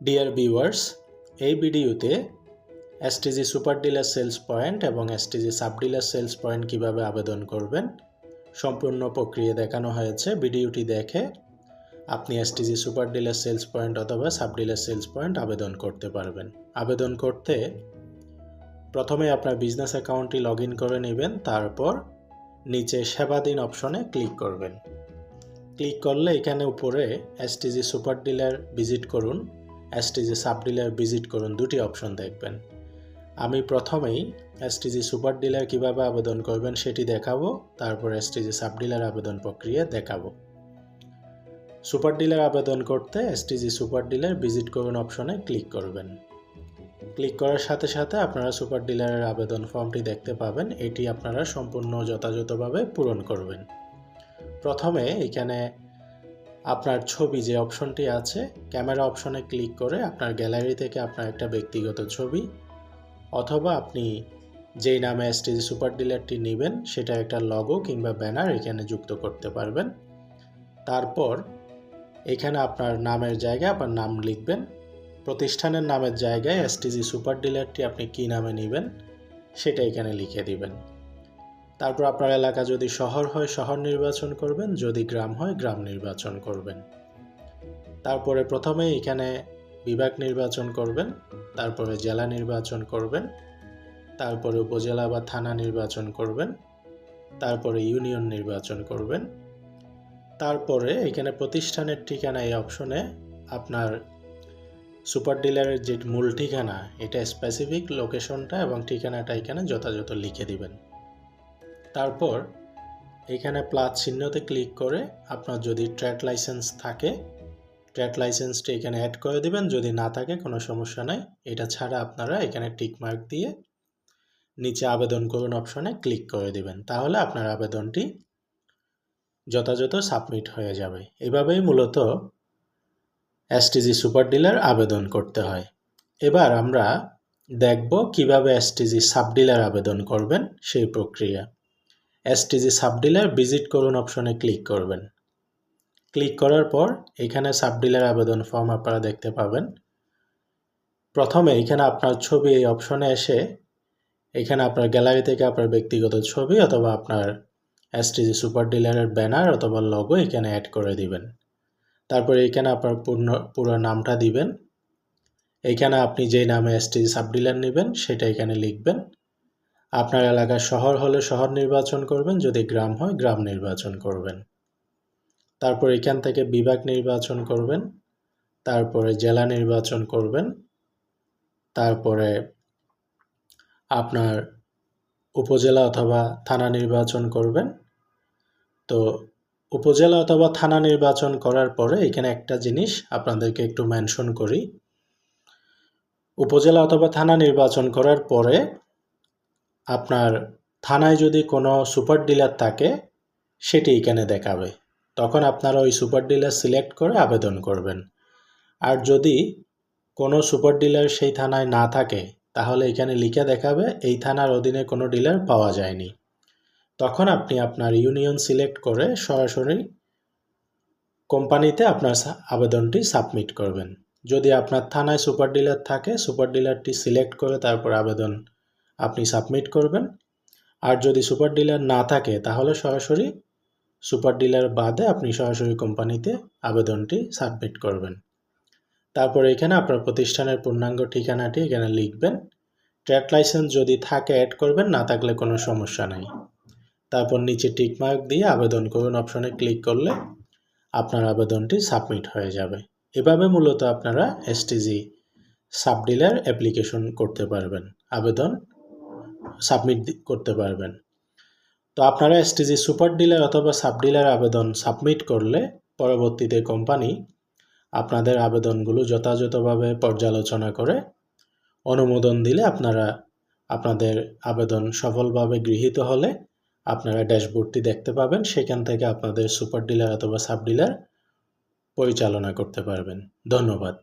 Deer viewers এই ভিডিওতে STG super dealer sales point এবং STG sub dealer sales point কীভাবে আবেদন করবেন, সম্পূর্ণ প্রক্রিয়া দেখানো হয়েছে। ভিডিওটি দেখে আপনি STG super dealer sales point অথবা সাব ডিলার সেলস পয়েন্ট আবেদন করতে পারবেন। আবেদন করতে প্রথমে আপনার বিজনেস অ্যাকাউন্টটি লগ করে নেবেন, তারপর নিচে সেবা দিন অপশনে ক্লিক করবেন। ক্লিক করলে এখানে উপরে এসটিজি সুপার ডিলার ভিজিট করুন। এসটিজি সাব ডিলার ভিজিট করুন, দুটি অপশন দেখবেন। আমি প্রথমেই এসটিজি সুপার ডিলার কীভাবে আবেদন করবেন সেটি দেখাবো, তারপর এসটিজি সাব ডিলার আবেদন প্রক্রিয়া দেখাবো। সুপার ডিলার আবেদন করতে এসটিজি সুপার ডিলার ভিজিট করুন অপশনে ক্লিক করবেন। ক্লিক করার সাথে সাথে আপনারা সুপার ডিলারের আবেদন ফর্মটি দেখতে পাবেন, এটি আপনারা সম্পূর্ণ যথাযথভাবে পূরণ করবেন। প্রথমে এখানে আপনার ছবি যে অপশনটি আছে, ক্যামেরা অপশনে ক্লিক করে আপনার গ্যালারি থেকে আপনার একটা ব্যক্তিগত ছবি, অথবা আপনি যেই নামে এসটিজি সুপার ডিলারটি নেবেন, সেটা একটা লগো কিংবা ব্যানার এখানে যুক্ত করতে পারবেন। তারপর এখানে আপনার নামের জায়গায় আপনার নাম লিখবেন। প্রতিষ্ঠানের নামের জায়গায় এসটিজি সুপার ডিলারটি আপনি কী নামে নেবেন, সেটা এখানে লিখে দিবেন। তারপর আপনার এলাকা যদি শহর হয়, শহর নির্বাচন করবেন, যদি গ্রাম হয়, গ্রাম নির্বাচন করবেন। তারপরে প্রথমে এখানে বিভাগ নির্বাচন করবেন, তারপরে জেলা নির্বাচন করবেন, তারপরে উপজেলা বা থানা নির্বাচন করবেন, তারপরে ইউনিয়ন নির্বাচন করবেন। তারপরে এখানে প্রতিষ্ঠানের ঠিকানা এই অপশনে আপনার সুপার ডিলারের যে মূল ঠিকানা, এটা স্পেসিফিক লোকেশনটা এবং ঠিকানাটা এখানে যথাযথ লিখে দিবেন। তারপর এখানে প্লাস চিহ্নতে ক্লিক করে আপনার যদি ট্রেড লাইসেন্স থাকে ট্রেড লাইসেন্সটি এখানে অ্যাড করে দিবেন। যদি না থাকে, কোনো সমস্যা নাই। এটা ছাড়া আপনারা এখানে টিক মার্ক দিয়ে নিচে আবেদন করুন অপশনে ক্লিক করে দিবেন। তাহলে আপনার আবেদনটি যথাযথ সাবমিট হয়ে যাবে। এভাবেই মূলত এসটিজি সুপার ডিলার আবেদন করতে হয়। এবার আমরা দেখব কীভাবে এসটিজি সাব ডিলার আবেদন করবেন সেই প্রক্রিয়া। এসটিজি সাব ডিলার ভিজিট করুন অপশনে ক্লিক করবেন। ক্লিক করার পর এখানে সাব ডিলার আবেদন ফর্ম আপনারা দেখতে পাবেন। প্রথমে এখানে আপনার ছবি এই অপশনে এসে এখানে আপনার গ্যালারি থেকে আপনার ব্যক্তিগত ছবি অথবা আপনার এসটিজি সুপার ডিলারের ব্যানার অথবা লগো এখানে অ্যাড করে দিবেন। তারপরে এখানে আপনার পূর্ণ, পুরো নামটা দিবেন। এইখানে আপনি যেই নামে এসটিজি সাব ডিলার নেবেন সেটা এখানে লিখবেন। আপনার এলাকার শহর হলে শহর নির্বাচন করবেন, যদি গ্রাম হয় গ্রাম নির্বাচন করবেন। তারপর এখান থেকে বিভাগ নির্বাচন করবেন, তারপরে জেলা নির্বাচন করবেন, তারপরে আপনার উপজেলা অথবা থানা নির্বাচন করবেন। তো উপজেলা অথবা থানা নির্বাচন করার পরে এখানে একটা জিনিস আপনাদেরকে একটু মেনশন করি। উপজেলা অথবা থানা নির্বাচন করার পরে আপনার থানায় যদি কোনো সুপার ডিলার থাকে, সেটি এখানে দেখাবে। তখন আপনারা ওই সুপার ডিলার সিলেক্ট করে আবেদন করবেন। আর যদি কোনো সুপার ডিলার সেই থানায় না থাকে, তাহলে এখানে লিখে দেখাবে, এই থানার অধীনে কোনো ডিলার পাওয়া যায়নি। তখন আপনি আপনার ইউনিয়ন সিলেক্ট করে সরাসরি কোম্পানিতে আপনার আবেদনটি সাবমিট করবেন। যদি আপনার থানায় সুপার ডিলার থাকে, সুপার ডিলারটি সিলেক্ট করে তারপর আবেদন আপনি সাবমিট করবেন। আর যদি সুপার ডিলার না থাকে, তাহলে সরাসরি সুপার ডিলার বাদে আপনি সরাসরি কোম্পানিতে আবেদনটি সাবমিট করবেন। তারপর এখানে আপনার প্রতিষ্ঠানের পূর্ণাঙ্গ ঠিকানাটি এখানে লিখবেন। ট্রেড লাইসেন্স যদি থাকে অ্যাড করবেন, না থাকলে কোনো সমস্যা নাই। তারপর নিচে টিকমার্ক দিয়ে আবেদন করুন অপশনে ক্লিক করলে আপনার আবেদনটি সাবমিট হয়ে যাবে। এভাবে মূলত আপনারা এসটিজি সাব ডিলার অ্যাপ্লিকেশন করতে পারবেন। আবেদন সাবমিট করতে পারবেন। তো আপনারা এসটিজি সুপার ডিলার অথবা সাব ডিলার আবেদন সাবমিট করলে পরবর্তীতে কোম্পানি আপনাদের আবেদনগুলো যথাযথভাবে পর্যালোচনা করে অনুমোদন দিলে আপনারা আপনাদের আবেদন সফলভাবে গৃহীত হলে আপনারা ড্যাশবোর্ডটি দেখতে পাবেন। সেখান থেকে আপনাদের সুপার ডিলার অথবা সাব ডিলার পরিচালনা করতে পারবেন। ধন্যবাদ।